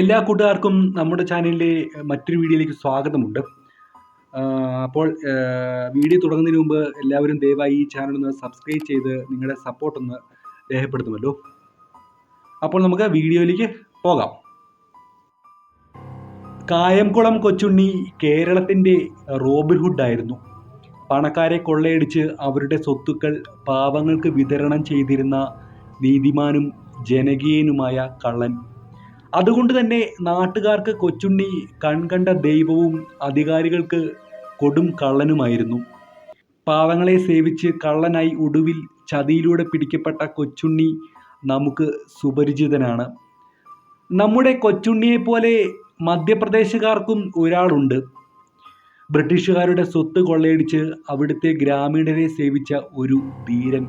എല്ലാ കൂട്ടുകാർക്കും നമ്മുടെ ചാനലിലെ മറ്റൊരു വീഡിയോയിലേക്ക് സ്വാഗതമുണ്ട്. അപ്പോൾ വീഡിയോ തുടങ്ങുന്നതിന് മുമ്പ് എല്ലാവരും ദയവായി ഈ ചാനൽ ഒന്ന് സബ്സ്ക്രൈബ് ചെയ്ത് നിങ്ങളുടെ സപ്പോർട്ട് ഒന്ന് രേഖപ്പെടുത്തുമല്ലോ. അപ്പോൾ നമുക്ക് വീഡിയോയിലേക്ക് പോകാം. കായംകുളം കൊച്ചുണ്ണി കേരളത്തിന്റെ റോബിൻഹുഡ് ആയിരുന്നു. പണക്കാരെ കൊള്ളയടിച്ച് അവരുടെ സ്വത്തുക്കൾ പാവങ്ങൾക്ക് വിതരണം ചെയ്തിരുന്ന നീതിമാനും ജനകീയനുമായ കള്ളൻ അതുകൊണ്ട് തന്നെ നാട്ടുകാർക്ക് കൊച്ചുണ്ണി കൺകണ്ട ദൈവവും അധികാരികൾക്ക് കൊടും കള്ളനുമായിരുന്നു. പാവങ്ങളെ സേവിച്ച് കള്ളനായി ഒടുവിൽ ചതിയിലൂടെ പിടിക്കപ്പെട്ട കൊച്ചുണ്ണി നമുക്ക് സുപരിചിതനാണ്. നമ്മുടെ കൊച്ചുണ്ണിയെപ്പോലെ മധ്യപ്രദേശുകാർക്കും ഒരാളുണ്ട്. ബ്രിട്ടീഷുകാരുടെ സ്വത്ത് കൊള്ളയടിച്ച് അവിടുത്തെ ഗ്രാമീണരെ സേവിച്ച ഒരു ധീരൻ.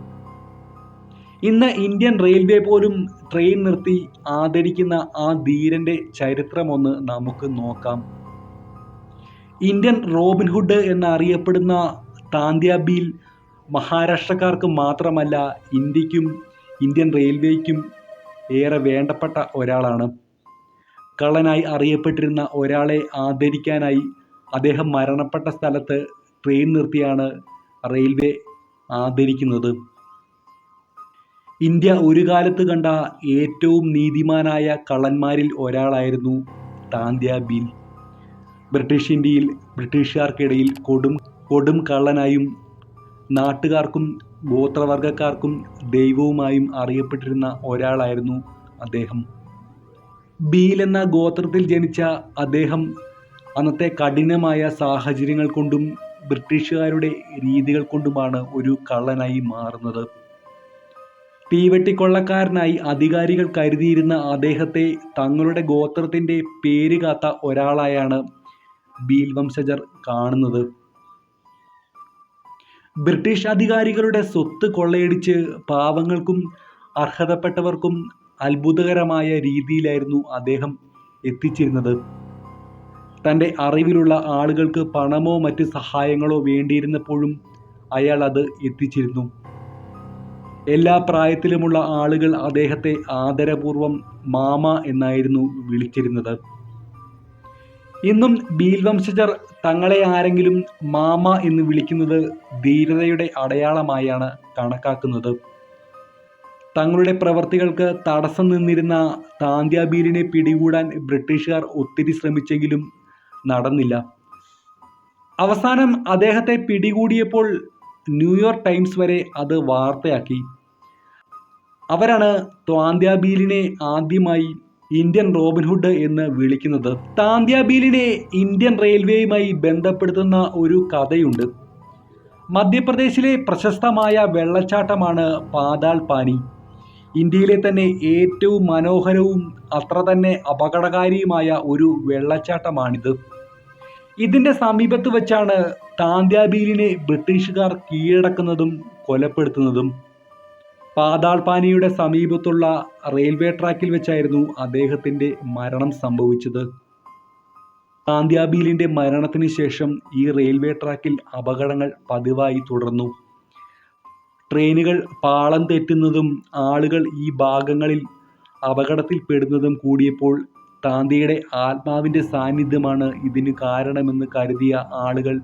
ഇന്ന് ഇന്ത്യൻ റെയിൽവേ പോലും ട്രെയിൻ നിർത്തി ആദരിക്കുന്ന ആ ധീരന്റെ ചരിത്രമൊന്ന് നമുക്ക് നോക്കാം. ഇന്ത്യൻ റോബിൻഹുഡ് എന്നറിയപ്പെടുന്ന താന്ത്യാബീൽ മഹാരാഷ്ട്രക്കാർക്ക് മാത്രമല്ല ഇന്ത്യക്കും ഇന്ത്യൻ റെയിൽവേക്കും ഏറെ വേണ്ടപ്പെട്ട ഒരാളാണ്. കള്ളനായി അറിയപ്പെട്ടിരുന്ന ഒരാളെ ആദരിക്കാനായി അദ്ദേഹം മരണപ്പെട്ട സ്ഥലത്ത് ട്രെയിൻ നിർത്തിയാണ് റെയിൽവേ ആദരിക്കുന്നത്. ഇന്ത്യ ഒരു കാലത്ത് കണ്ട ഏറ്റവും നീതിമാനായ കള്ളന്മാരിൽ ഒരാളായിരുന്നു താന്ത്യ ബീൽ. ബ്രിട്ടീഷ് ഇന്ത്യയിൽ ബ്രിട്ടീഷുകാർക്കിടയിൽ കൊടും കൊടും കള്ളനായും നാട്ടുകാർക്കും ഗോത്രവർഗക്കാർക്കും ദൈവവുമായും അറിയപ്പെട്ടിരുന്ന ഒരാളായിരുന്നു അദ്ദേഹം. ബീൽ എന്ന ഗോത്രത്തിൽ ജനിച്ച അദ്ദേഹം അന്നത്തെ കഠിനമായ സാഹചര്യങ്ങൾ കൊണ്ടും ബ്രിട്ടീഷുകാരുടെ രീതികൾ കൊണ്ടുമാണ് ഒരു കള്ളനായി മാറുന്നത്. തീവെട്ടിക്കൊള്ളക്കാരനായി അധികാരികൾ കരുതിയിരുന്ന അദ്ദേഹത്തെ തങ്ങളുടെ ഗോത്രത്തിന്റെ പേര് കാത്ത ഒരാളായാണ് ബീൽ വംശജർ കാണുന്നത്. ബ്രിട്ടീഷ് അധികാരികളുടെ സ്വത്ത് കൊള്ളയടിച്ച് പാവങ്ങൾക്കും അർഹതപ്പെട്ടവർക്കും അത്ഭുതകരമായ രീതിയിലായിരുന്നു അദ്ദേഹം എത്തിച്ചിരുന്നത്. തന്റെ അറിവിലുള്ള ആളുകൾക്ക് പണമോ മറ്റ് സഹായങ്ങളോ വേണ്ടിയിരുന്നപ്പോഴും അയാൾ അത് എത്തിച്ചിരുന്നു. എല്ലാ പ്രായത്തിലുമുള്ള ആളുകൾ അദ്ദേഹത്തെ ആദരപൂർവം മാമ എന്നായിരുന്നു വിളിച്ചിരുന്നത്. ഇന്നും ബീൽ വംശജർ തങ്ങളെ ആരെങ്കിലും മാമ എന്ന് വിളിക്കുന്നത് ധീരതയുടെ അടയാളമായാണ് കണക്കാക്കുന്നത്. തങ്ങളുടെ പ്രവർത്തികൾക്ക് തടസ്സം നിന്നിരുന്ന താന്ത്യാബീലിനെ പിടികൂടാൻ ബ്രിട്ടീഷുകാർ ഒത്തിരി ശ്രമിച്ചെങ്കിലും നടന്നില്ല. അവസാനം അദ്ദേഹത്തെ പിടികൂടിയപ്പോൾ ന്യൂയോർക്ക് ടൈംസ് വരെ അത് വാർത്തയാക്കി. അവരാണ് താന്ത്യാബീലിനെ ആദ്യമായി ഇന്ത്യൻ റോബിൻഹുഡ് എന്ന് വിളിക്കുന്നത്. താന്ത്യാബീലിനെ ഇന്ത്യൻ റെയിൽവേയുമായി ബന്ധപ്പെടുത്തുന്ന ഒരു കഥയുണ്ട്. മധ്യപ്രദേശിലെ പ്രശസ്തമായ വെള്ളച്ചാട്ടമാണ് പാതാൾ പാനി. ഇന്ത്യയിലെ തന്നെ ഏറ്റവും മനോഹരവും അത്ര തന്നെ അപകടകാരിയുമായ ഒരു വെള്ളച്ചാട്ടമാണിത്. ഇതിന്റെ സമീപത്ത് വെച്ചാണ് താന്ത്യാബീലിനെ ബ്രിട്ടീഷുകാർ കീഴടക്കുന്നതും കൊലപ്പെടുത്തുന്നതും. പാതാൾപാനിയുടെ സമീപത്തുള്ള റെയിൽവേ ട്രാക്കിൽ വെച്ചായിരുന്നു അദ്ദേഹത്തിന്റെ മരണം സംഭവിച്ചത്. താന്ത്യാബീലിന്റെ മരണത്തിന് ശേഷം ഈ റെയിൽവേ ട്രാക്കിൽ അപകടങ്ങൾ പതിവായി തുടർന്നു. ട്രെയിനുകൾ പാളം തെറ്റുന്നതും ആളുകൾ ഈ ഭാഗങ്ങളിൽ അപകടത്തിൽപ്പെടുന്നതും കൂടിയപ്പോൾ താന്തിയുടെ ആത്മാവിന്റെ സാന്നിധ്യമാണ് ഇതിന് കാരണമെന്ന് കരുതിയ ആളുകൾ.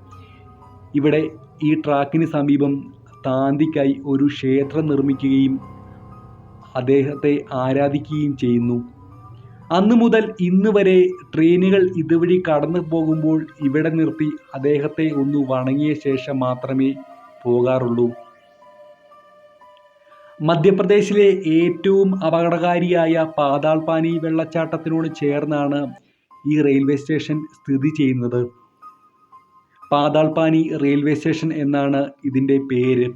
ഇവിടെ ഈ ട്രാക്കിന് സമീപം താന്തിക്കായി ഒരു ക്ഷേത്രം നിർമ്മിക്കുകയും അദ്ദേഹത്തെ ആരാധിക്കുകയും ചെയ്യുന്നു. അന്നു മുതൽ ഇന്ന് വരെ ട്രെയിനുകൾ ഇതുവഴി കടന്നു പോകുമ്പോൾ ഇവിടെ നിർത്തി അദ്ദേഹത്തെ ഒന്ന് വണങ്ങിയ ശേഷം മാത്രമേ പോകാറുള്ളൂ. മധ്യപ്രദേശിലെ ഏറ്റവും അപകടകാരിയായ പാതാൾപാനി വെള്ളച്ചാട്ടത്തിനോട് ചേർന്നാണ് ഈ റെയിൽവേ സ്റ്റേഷൻ സ്ഥിതി ചെയ്യുന്നത്. പാതാൾപാനി റെയിൽവേ സ്റ്റേഷൻ എന്നാണ് ഇതിന്റെ പേര്.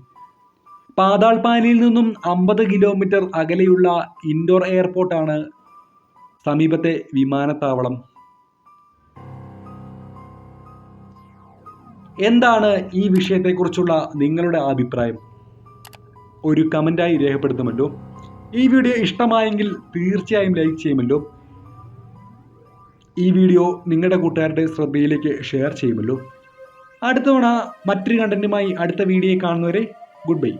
പാതാൾപാനിയിൽ നിന്നും അമ്പത് കിലോമീറ്റർ അകലെയുള്ള ഇൻഡോർ എയർപോർട്ടാണ് സമീപത്തെ വിമാനത്താവളം. എന്താണ് ഈ വിഷയത്തെക്കുറിച്ചുള്ള നിങ്ങളുടെ അഭിപ്രായം? ഒരു കമന്റായി രേഖപ്പെടുത്തുമല്ലോ. ഈ വീഡിയോ ഇഷ്ടമായെങ്കിൽ തീർച്ചയായും ലൈക്ക് ചെയ്യുമല്ലോ. ഈ വീഡിയോ നിങ്ങളുടെ കൂട്ടുകാരുടെ ശ്രദ്ധയിലേക്ക് ഷെയർ ചെയ്യുമല്ലോ. അടുത്ത തവണ മറ്റൊരു കണ്ടന്റുമായി അടുത്ത വീഡിയോ കാണുന്നവരെ ഗുഡ് ബൈ.